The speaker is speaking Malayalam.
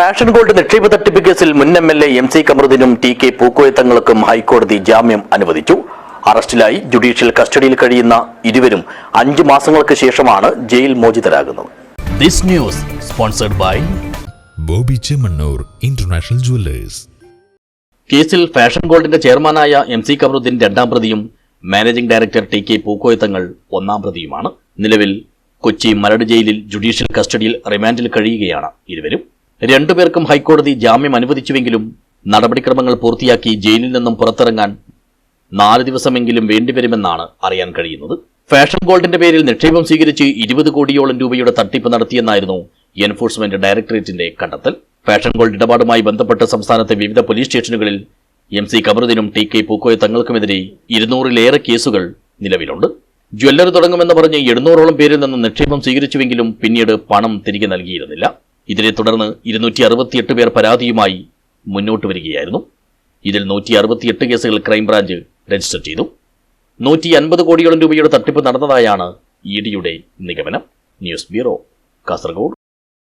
ഫാഷൻ ഗോൾഡ് നിക്ഷേപ തട്ടിപ്പ് കേസിൽ മുൻ M L A M C കമറുദ്ദീനും T K പൂക്കോയത്തങ്ങൾക്കും ഹൈക്കോടതി ജാമ്യം അനുവദിച്ചു. അറസ്റ്റിലായി ജുഡീഷ്യൽ കസ്റ്റഡിയിൽ കഴിയുന്ന ഇരുവരും അഞ്ചു മാസങ്ങൾക്ക് ശേഷമാണ് ജയിൽ മോചിതരാകുന്നത്. This news sponsored by Bobby Chemmannur international jewellers. കേസിൽ ഫാഷൻ ഗോൾഡിന്റെ ചെയർമാനായ എം സി കമറുദ്ദീൻ രണ്ടാം പ്രതിയും managing director T K Pookoya Thangal ഒന്നാം പ്രതിയുമാണ്. നിലവിൽ കൊച്ചി മരട് ജയിലിൽ ജുഡീഷ്യൽ കസ്റ്റഡിയിൽ റിമാൻഡിൽ കഴിയുകയാണ് ഇരുവരും. രണ്ടുപേർക്കും ഹൈക്കോടതി ജാമ്യം അനുവദിച്ചുവെങ്കിലും നടപടിക്രമങ്ങൾ പൂർത്തിയാക്കി ജയിലിൽ നിന്നും പുറത്തിറങ്ങാൻ നാല് ദിവസമെങ്കിലും വേണ്ടിവരുമെന്നാണ് അറിയാൻ കഴിയുന്നത്. ഫാഷൻ ഗോൾഡിന്റെ പേരിൽ നിക്ഷേപം സ്വീകരിച്ച് ഇരുപത് കോടിയോളം രൂപയുടെ തട്ടിപ്പ് നടത്തിയെന്നായിരുന്നു എൻഫോഴ്സ്മെന്റ് ഡയറക്ടറേറ്റിന്റെ കണ്ടെത്തൽ. ഫാഷൻ ഗോൾഡ് ഇടപാടുമായി ബന്ധപ്പെട്ട് സംസ്ഥാനത്തെ വിവിധ പോലീസ് സ്റ്റേഷനുകളിൽ എം സി കമറുദ്ദീനും ടി കെ പൂക്കോയ തങ്ങൾക്കുമെതിരെ ഇരുന്നൂറിലേറെ കേസുകൾ നിലവിലുണ്ട്. ജ്വല്ലറി തുടങ്ങുമെന്ന് പറഞ്ഞ് എഴുന്നൂറോളം പേരിൽ നിന്ന് നിക്ഷേപം സ്വീകരിച്ചുവെങ്കിലും പിന്നീട് പണം തിരികെ നൽകിയിരുന്നില്ല. ഇതിനെ തുടർന്ന് ഇരുന്നൂറ്റി അറുപത്തിയെട്ട് പേർ പരാതിയുമായി മുന്നോട്ട് വരികയായിരുന്നു. ഇതിൽ നൂറ്റി അറുപത്തിയെട്ട് കേസുകൾ ക്രൈംബ്രാഞ്ച് രജിസ്റ്റർ ചെയ്തു. നൂറ്റി അൻപത് കോടിയോളം രൂപയുടെ തട്ടിപ്പ് നടന്നതായാണ് ഇ ഡിയുടെ നിഗമനം. News bureau Kasaragod.